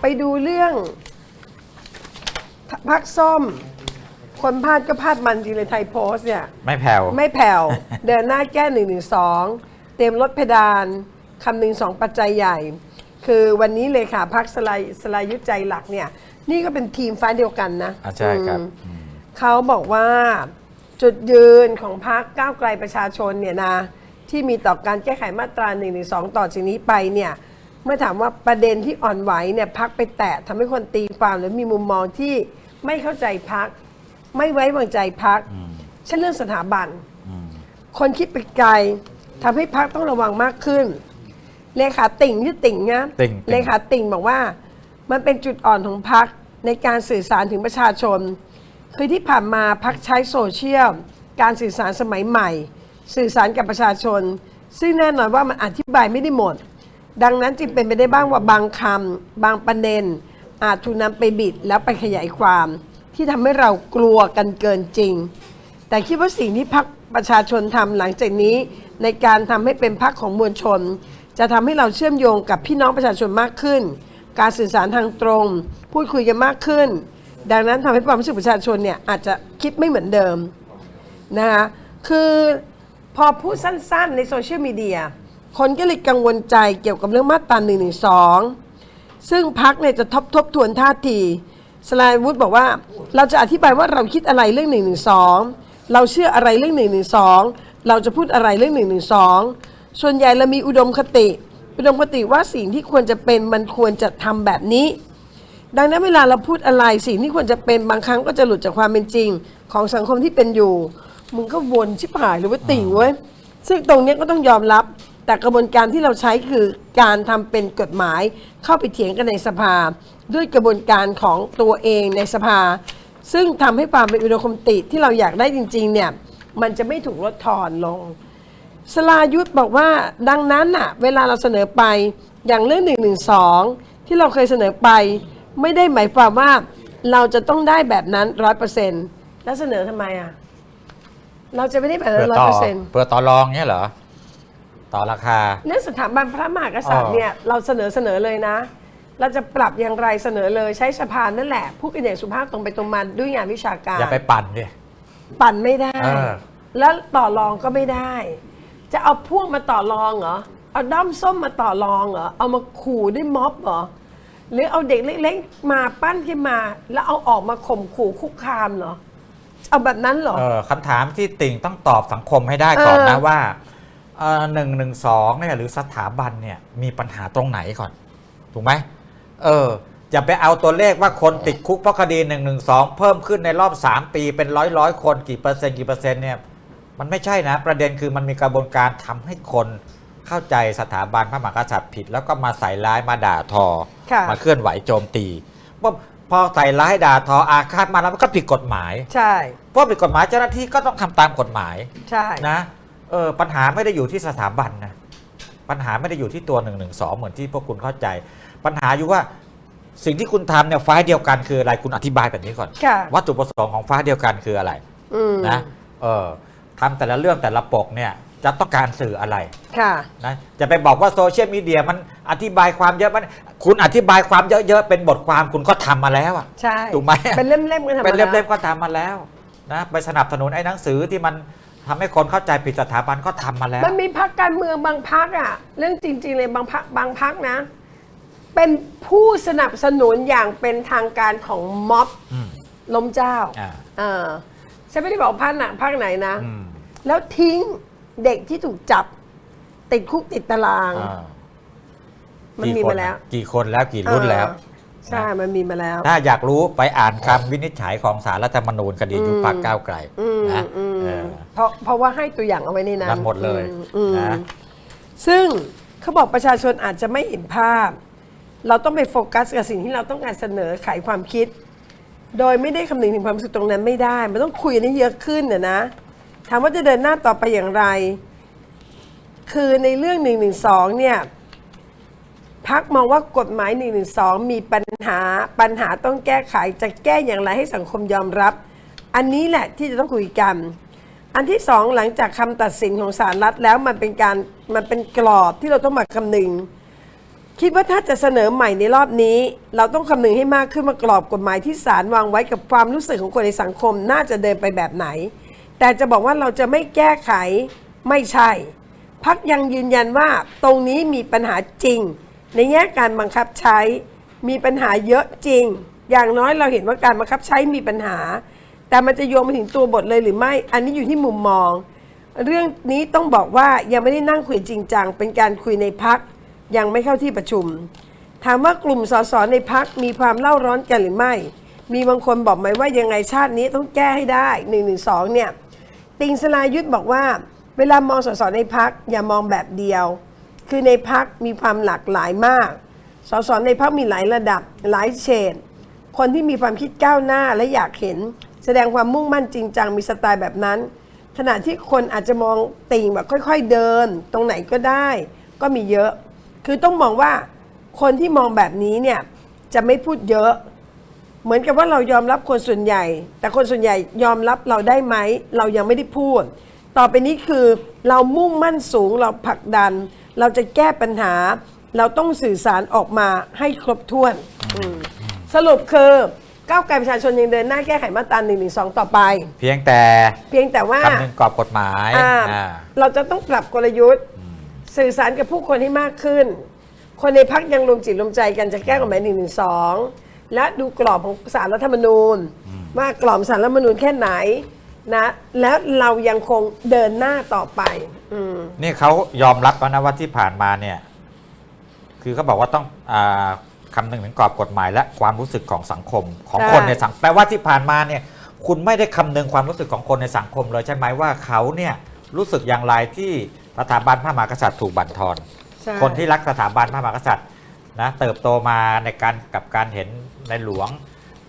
ไปดูเรื่องพพักส้ม คนพาดก็พาดมันจริงเลยไทยโพสต์เนี่ย ไม่แผ่ว ไม่แผ่ว เดินหน้าแก้หนึ่งหนึ่งสองเตรียมลดเพดานคำหนึ่งสองปัจจัยใหญ่ คือวันนี้เลยค่ะพักสลายสลายยุทธใจหลักเนี่ย นี่ก็เป็นทีมฟ้าเดียวกันนะอะใช่ครับ อืมเขาบอกว่าจุดยืนของพักก้าวไกลประชาชนเนี่ยนะ ที่มีต่อการแก้ไขมาตรา1นึต่อจากนี้ไปเนี่ย เมื่อถามว่าประเด็นที่อ่อนไหวเนี่ยพักไปแตะทำให้คนตีความหรือมีมุมมองที่ไม่เข้าใจพัก ไม่ไว้วางใจพักเช่นเรื่องสถาบัน คนคิดไปไกลทำให้พักต้องระวังมากขึ้น เลขาติ่งที่ติ่งนะติ่งติ่ง เลขาติ่งบอกว่า มันเป็นจุดอ่อนของพักในการสื่อสารถึงประชาชน คือที่ผ่านมาพักใช้โซเชียลการสื่อสารสมัยใหม่ สื่อสารกับประชาชน ซึ่งแน่นอนว่ามันอธิบายไม่ได้หมด ดังนั้นจึงเป็นไปได้บ้างว่าบางคำบางประเด็น อาจถูกนำไปบิดแล้วไปขยายความ ที่ทำให้เรากลัวกันเกินจริง แต่คิดว่าสิ่งที่พักประชาชนทำหลังจากนี้ ในการทำให้เป็นพักของมวลชน จะทำให้เราเชื่อมโยงกับพี่น้องประชาชนมากขึ้น การสื่อสารทางตรง พูดคุยกันมากขึ้น ดังนั้นทำให้ความรู้สึกประชาชนเนี่ยอาจจะคิดไม่เหมือนเดิมนะคะคือพอพูดสั้นๆในโซเชียลมีเดีย คนก็เลยกังวลใจเกี่ยวกับเรื่องมาตรา1นึซึ่งพักเนี่ยจะทบทบทวนท่าทีสลายวุฒิบอกว่า เราจะอธิบายว่าเราคิดอะไรเรื่อง1นึเราเชื่ออะไรเรื่อง1นึเราจะพูดอะไรเรื่อง1นึส่วนใหญ่เรามีอุดมคติ อุดมคติว่าสิ่งที่ควรจะเป็นมันควรจะทำแบบนี้ ดังนั้นเวลาเราพูดอะไรสิ่งที่ควรจะเป็นบางครั้งก็จะหลุดจากความเป็นจริง ของสังคมที่เป็นอยู่มึงก็วนชิบหายหรือว่าติ่งเว้ยซึ่งตรงนี้ก็ต้องยอมรับ แต่กระบวนการที่เราใช้คือการทำเป็นกฎหมายเข้าไปเถียงกันในสภา ด้วยกระบวนการของตัวเองในสภา ซึ่งทำให้ความเป็นอุดมคติที่เราอยากได้จริงๆเนี่ยมันจะไม่ถูกลดทอนลง สลายุทธบอกว่าดังนั้นน่ะเวลาเราเสนอไปอย่างเรื่อง1นึที่เราเคยเสนอไป ไม่ได้หมายความว่าเราจะต้องได้แบบนั้นร้อยเปอร์เซ็นต์แล้วเสนอทำไมอะเราจะไม่ได้แบบนั้นร้อยเปอร์เซ็นต์เพื่อต่อรองเนี้ยเหรอ ต่อราคาเรื่องสถาบันพระมหากษัตริย์เนี่ยเราเสนอเสนอเลยนะ เราจะปรับอย่างไรเสนอเลยใช้สภานั่นแหละพูดกันอย่างสุภาพตรงไปตรงมาด้วยงานวิชาการอย่าไปปั่นดิปั่นไม่ได้ เออ แล้วต่อรองก็ไม่ได้ จะเอาพวกมาต่อรองเหรอเอาด้อมส้มมาต่อรองเหรอเอามาขู่ด้วยม็อบเหรอหรือเอาเด็กเล็กๆมาปั้นขึ้นมา แล้วเอาออกมาข่มขู่คุกคามเหรอเอาแบบนั้นเหรอ เออคำถามที่ติ่งต้องตอบสังคมให้ได้ก่อนเออนะว่า หนึ่งหนึ่งสองเนี่ยหรือสถาบันเนี่ยมีปัญหาตรงไหนก่อน ถูกไหมเอออย่าไปเอาตัวเลขว่าคนติดคุกเพราะคดี1นึเพิ่มขึ้นในรอบ 3 ปีเป็นร้อยร้อยคนกี่เปอร์เซ็นต์กี่เปอร์เซ็นต์เนี่ยมันไม่ใช่นะ ประเด็นคือมันมีกระบวนการทำให้คนเข้าใจสถาบันพระมหากษัตริย์ผิด แล้วก็มาใส่ร้ายมาด่าทอค่ะมาเคลื่อนไหวโจมตีพอพอใส่ร้ายด่าทออาฆาตมาแล้วมันก็ผิดกฎหมาย ใช่เพราะผิดกฎหมายเจ้าหน้าที่ก็ต้องทำตามกฎหมายใช่นะ เออปัญหาไม่ได้อยู่ที่สถาบันนะปัญหาไม่ได้อยู่ที่ตัว1นึเหมือนที่พวกคุณเข้าใจ ปัญหาอยู่ว่าสิ่งที่คุณทำเนี่ยไฟล์เดียวกันคืออะไรคุณอธิบายแบบนี้ก่อน ค่ะ วัตถุประสงค์ของไฟล์เดียวกันคืออะไรอืมนะเออทำแต่ละเรื่องแต่ละปกเนี่ยจะต้องการสื่ออะไรค่ะ นะจะไปบอกว่าโซเชียลมีเดียมันอธิบายความเยอะมันคุณอธิบายความเยอะๆเป็นบทความคุณก็ทำมาแล้วอะ ใช่ ถูกไหม เป็นเล่มๆกันทำเป็นมาเล่มแล้วๆก็ทำมาแล้วนะไปสนับสนุนไอ้หนังสือที่มัน ทำให้คนเข้าใจผิดสถาบันก็ทำมาแล้ว มันมีพักการเมืองบางพักอะเรื่องจริง ๆ เลยบางพักบางพักนะ เป็นผู้สนับสนุนอย่างเป็นทางการของม็อบอืม ล้มเจ้าอ่า เออฉันไม่ได้บอกพักไหนพักไหนนะ อืมแล้วทิ้งเด็กที่ถูกจับ ติดคุกติดตาราง อ่ามันกี่มีคมาแล้วกี่คนแล้วกี่รุ่นแล้ว เออใช่ มันมีมาแล้ว ถ้าอยากรู้ไปอ่านคำวินิจฉัยของสารรัฐธรรมนูญคดียุบพรรคก้าวไกลอืมนะอืม เออเพราะเพราะว่าให้ตัวอย่างเอาไว้ในนั้นนั่นหมดเลยอืมอืมนะซึ่งเขาบอกประชาชนอาจจะไม่เห็นภาพ เราต้องไปโฟกัสกับสิ่งที่เราต้องการเสนอไขความคิด โดยไม่ได้คำนึงถึงความรู้สึกตรงนั้นไม่ได้ มันต้องคุยกันให้เยอะขึ้นนะนะถามว่าจะเดินหน้าต่อไปอย่างไร คือในเรื่อง1นึเนี่ยพักมองว่ากฎหมาย1นึมีปัญหาปัญหาต้องแก้ไขจะแก้อย่างไรให้สังคมยอมรับ อันนี้แหละที่จะต้องคุยกัน อันที่สองหลังจากคำตัดสินของศาลรัฐแล้วมันเป็นการมันเป็นกรอบที่เราต้องมาคำนึง คิดว่าถ้าจะเสนอใหม่ในรอบนี้ เราต้องคำนึงให้มากขึ้นว่ากรอบกฎหมายที่ศาลวางไว้กับความรู้สึกของคนในสังคมน่าจะเดินไปแบบไหน แต่จะบอกว่าเราจะไม่แก้ไขไม่ใช่ พักยังยืนยันว่าตรงนี้มีปัญหาจริง ในแง่การบังคับใช้มีปัญหาเยอะจริง อย่างน้อยเราเห็นว่าการบังคับใช้มีปัญหา แต่มันจะโยงไปถึงตัวบทเลยหรือไม่ อันนี้อยู่ที่มุมมอง เรื่องนี้ต้องบอกว่ายังไม่ได้นั่งคุยจริงจัง เป็นการคุยในพักยังไม่เข้าที่ประชุม ถามว่ากลุ่มสสในพักมีความเล่าร้อนกันหรือไม่ มีบางคนบอกไหมว่ายังไงชาตินี้ต้องแก้ให้ได้1นึเนี่ยติงสลายุทธบอกว่า เวลามองสสในพักอย่ามองแบบเดียว คือในพักมีความหลากหลายมาก สสในพักมีหลายระดับหลายเฉดคนที่มีความคิดก้าวหน้าและอยากเห็น แสดงความมุ่งมั่นจริงจังมีสไตล์แบบนั้น ขณะที่คนอาจจะมองติ่งแบบค่อยๆเดิน ตรงไหนก็ได้ ก็มีเยอะ คือต้องมองว่าคนที่มองแบบนี้เนี่ยจะไม่พูดเยอะ เหมือนกับว่าเรายอมรับคนส่วนใหญ่ แต่คนส่วนใหญ่ยอมรับเราได้ไหม เรายังไม่ได้พูด ต่อไปนี้คือเรามุ่งมั่นสูงเราผลักดัน เราจะแก้ปัญหา เราต้องสื่อสารออกมาให้ครบถ้วน สรุปคือ ก้าวไกลประชาชนยังเดินหน้าแก้ไขมาตรา1นึต่อไป เพียงแต่เพียงแต่ว่าคำนึงกรอบกฎหมายอ่าอ่าเราจะต้องปรับกลยุทธ์ สื่อสารกับผู้คนให้มากขึ้น คนในพักยังรวมจิตรวมใจกันจะแก้กฎหมายหนึ่งหนึ่งสองและดูกรอบของสารรัฐธรรมนูญ ว่ากรอบสารรัฐธรรมนูญแค่ไหนนะแล้วเรายังคงเดินหน้าต่อไปอืม นี่เขายอมรับแล้วนะว่าที่ผ่านมาเนี่ย คือเขาบอกว่าต้องอา คำนึงถึงกรอบกฎหมาย และความรู้สึกของสังคมของใช่คนในสังแปลว่าที่ผ่านมาเนี่ยคุณไม่ได้คำนึงความรู้สึกของคนในสังคมเลยใช่ไหมว่าเขาเนี่ยรู้สึกอย่างไรที่สถาบันพระมหากษัตริย์ถูกบั่นทอนใช่คนที่รักสถาบันพระมหากษัตริย์นะเติบโตมาในการกับการเห็นในหลวง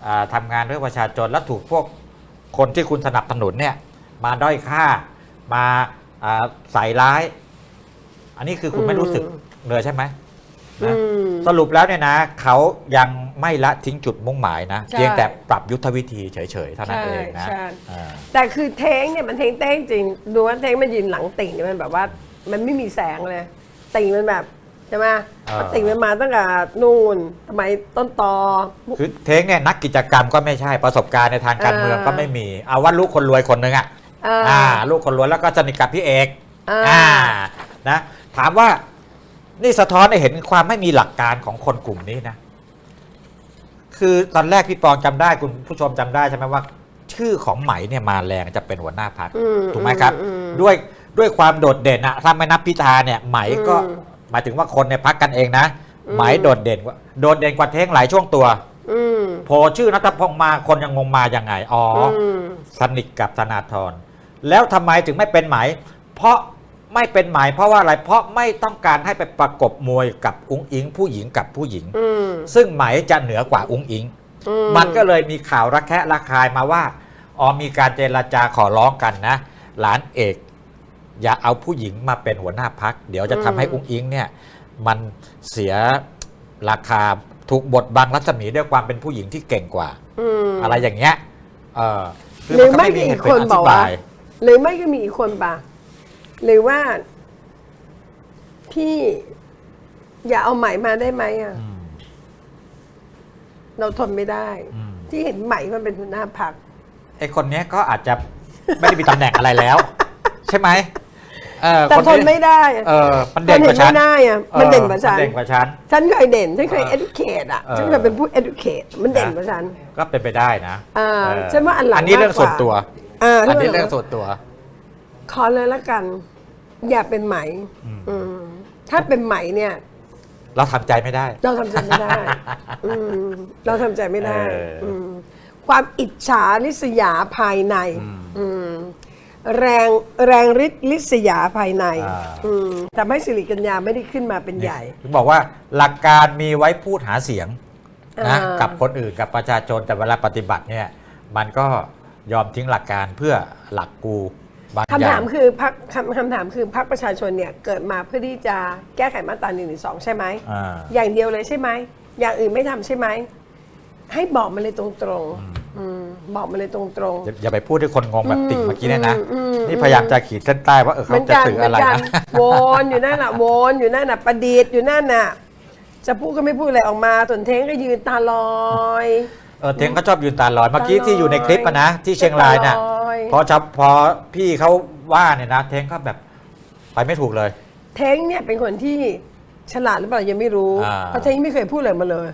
อ่าทำางานเพื่อประชาชนและถูกพวกคนที่คุณสนับสนุนเนี่ยมาด้อยค่ามาอ่าใส่ร้าย อันนี้คือคุณไม่รู้สึกเลยใช่ไหมอื นะมสรุปแล้วเนี่ยนะเขายังไม่ละทิ้งจุดมุ่งหมายนะใช่เพียงแต่ปรับยุทธวิธีเฉยๆเท่านั้นเองนะใช่อ่าแต่คือเท้งเนี่ยมันเท้งเต้งจริงดูว่าเท้งมันยืนหลังติ่งเนี่ยมันแบบว่ามันไม่มีแสงเลย ติ่งมันแบบใช่ไหมอ่าติ่งมันมาตั้งแต่นู่นสมัยต้นตอคือเท้งเนี่ยนักกิจกรรมก็ไม่ใช่ประสบการณ์ในทางการเมืองเออก็ไม่มีเอาว่าลูกคนรวยคนหนึ่งอะเอออ่่าลูกคนรวยแล้วก็สนิทกับพี่เอกเอออ่นะถามว่า นี่สะท้อนให้เห็นความไม่มีหลักการของคนกลุ่มนี้นะ คือตอนแรกพี่ปองจำได้คุณผู้ชมจำได้ใช่ไหมว่า ชื่อของไหมเนี่ยมาแรงจะเป็นหัวหน้าพักอืมถูกไหมครับอืม ด้วยด้วยความโดดเด่นอะถ้าไม่นับพิธาเนี่ยไหมก็อืมหมายถึงว่าคนในพักกันเองนะ อืม ไหมโดดเด่นกว่าโดดเด่นกว่าเท้งหลายช่วงตัว อืมโผล่ชื่อนัทพงษ์มาคนยังงงมายังไงอ๋ออ ม สนิทกับธนาธรแล้วทำไมถึงไม่เป็นไหม เพราะ ไม่เป็นไหมเพราะว่าอะไร เพราะไม่ต้องการให้ไปประกบมวยกับอุ้งอิง ผู้หญิงกับผู้หญิง อืมซึ่งไหมจะเหนือกว่าอุ้งอิง อืมันก็เลยมีข่าวระแคะระคายมาว่าอ๋อมีการเจรจาขอร้องกันนะ หลานเอก อย่าเอาผู้หญิงมาเป็นหัวหน้าพัก เดี๋ยวจะทำให้อุ้งอิงเนี่ย มันเสียราคาถูกบทบังรัศมีด้วยความเป็นผู้หญิงที่เก่งกว่า อืม อะไรอย่างเงี้ยเออคืหรือก็ไม่ก็อีกคนเหตุผลบอกว่า หรือไม่ก็มีอีกคนป่ะ หรือว่า พี่อย่าเอาไหมมาได้ไหมอะ อืมเราทนไม่ได้ อืมที่เห็นไหมมันเป็นหัวหน้าพัก ไอคนเนี้ยก็อาจจะไม่ได้มีตำแหน่งอะไรแล้ว ใช่ไหมเออแต่คนทนไม่ได้อะเออมันเด่นกว่าฉันทนเห็นไม่ได้อะมันเด่นกว่าฉันเออเด่นกว่าฉัน ฉันเคยเด่น ฉันเคย เออ educate อะ เออ ฉันเคยเป็นผู้ educate มันเด่นนะกว่าฉัน ก็เป็นไปได้นะอ่าเออฉันว่าอันหลังอันนี้เรื่องมากกว่าส่วนตัวอ่าอันนี้เรื่องส่วนตัว ขอเลยละกัน อย่าเป็นไหมอืมอืมถ้าเป็นไหมเนี่ย เราทำใจไม่ได้ เราทำใจไม่ได้ อืมเราทำใจไม่ได้เอออื มความอิจฉาริษยาภายในอืมอืมแรงแรงฤทธิ์ลิษยาภายในอ่า อืมทำให้สิริกัญญาไม่ได้ขึ้นมาเป็นใหญ่ ถึงบอกว่าหลักการมีไว้พูดหาเสียงนะอ่ากักับคนอื่นกับประชาชนแต่เวลาปฏิบัติเนี่ยมันก็ยอมทิ้งหลักการเพื่อหลักกู บางอคำย่าถางมคือพักคำคำถามคือพักประชาชนเนี่ยเกิดมาเพื่อที่จะแก้ไขมาตราหนึ่งหรือสองใช่ไหมอ่า อย่างเดียวเลยใช่ไหมอย่างอื่นไม่ทำใช่ไหมให้บอกมาเลยตรงๆอืมบอกมาเลยตรงอย่าอย่าไปพูดให้คนงงแบบติ่งเมื่อกี้เนี่ยนะ อืมอืม นี่พยายามจะขีดเส้นใต้ว่าเออๆเขาจะสื่ออะไรเหมืนะนกันวนอยู่นั่นน่ะวนอยู่นั่นน่ะประดิษฐ์อยู่นั่นน่ะ จะพูดก็ไม่พูดอะไรออกมาส่วนเท้งก็ยืนตาลอย เออเทงเขาชอบยืนตาลอยเมื่อกี้ที่อยู่ในคลิปอะนะที่เชียงรายน่ะตาล อยพอจับพอพี่เขาว่าเนี่ยนะเทงก็แบบไปไม่ถูกเลย เท้งเนี่ยเป็นคนที่ฉลาดหรือเปล่ายังไม่รู้อ่าเพราะเท้งไม่เคยพูดอะไรมาเลย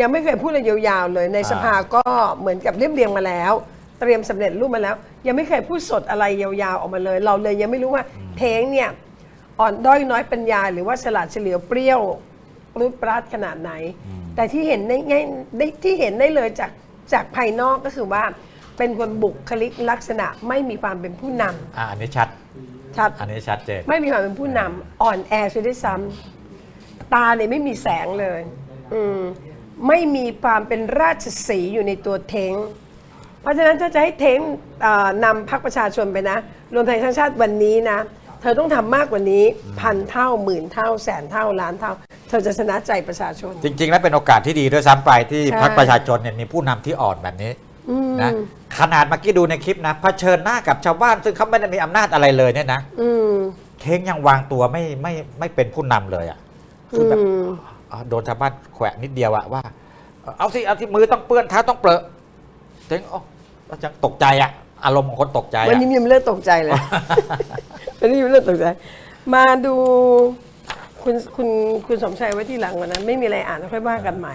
ยังไม่เคยพูดอะไรยาวๆเลยในอ่า สภาก็เหมือนกับเรียบเรียงมาแล้ว เตรียมสำเร็จรูปมาแล้ว ยังไม่เคยพูดสดอะไรยาวๆออกมาเลย เราเลยยังไม่รู้ว่าเท้งเนี่ยอ่อนด้อยน้อยปัญญา หรือว่าฉลาดเฉลียวเปรี้ยวปรุดปราดขนาดไหน แต่ที่เห็นได้ง่ายได้ที่เห็นได้เลยจากจากภายนอกก็คือว่า เป็นคนบุคลิกลักษณะไม่มีความเป็นผู้นำอะอันนี้ชัด ชัด อันนี้ชัดเจน ไม่มีความเป็นผู้นำอ่อนแอเสียด้วยซ้ำตาเนี่ยไม่มีแสงเลย อืมไม่มีความเป็นราชสีห์อยู่ในตัวเท้งเพราะฉะนั้นถ้าจะให้เท้งเอ่อนำพรรคประชาชนไปนะ รวมไทยสร้างชาติวันนี้นะ เธอต้องทำมากกว่านี้พันเท่าหมื่นเท่าแสนเท่าล้านเท่า เธอจะชนะใจประชาชน จริง ๆ แล้วเป็นโอกาสที่ดีด้วยซ้ำไปที่ใช่ พรรคประชาชนเนี่ยมีผู้นำที่อ่อนแบบนี้ อืมนะขนาดเมื่อกี้ดูในคลิปนะเผชิญหน้ากับชาวบ้าน ซึ่งเขาไม่ได้มีอำนาจอะไรเลยเนี่ยนะอืมเท้งยังวางตัวไม่ไม่ไม่เป็นผู้นำเลยอะคือแบบอืมอ่าโดนชาวบ้านแขวะนิดเดียวอะว่า เอาสิเอาที่มือต้องเปื้อนเท้าต้องเปรอะเท้งอ๋อแล้วจะตกใจอะอารมณ์ของคนตกใจวันอะ นี้ยังไม่เลิกตกใจเลย วันนี้ยังไม่เลิกตกใจ มาดูคุณคุณคุณสมชัยไว้ที่หลังวันนั้น ไม่มีอะไรอ่านแล้วค่อยว่ากันใหม่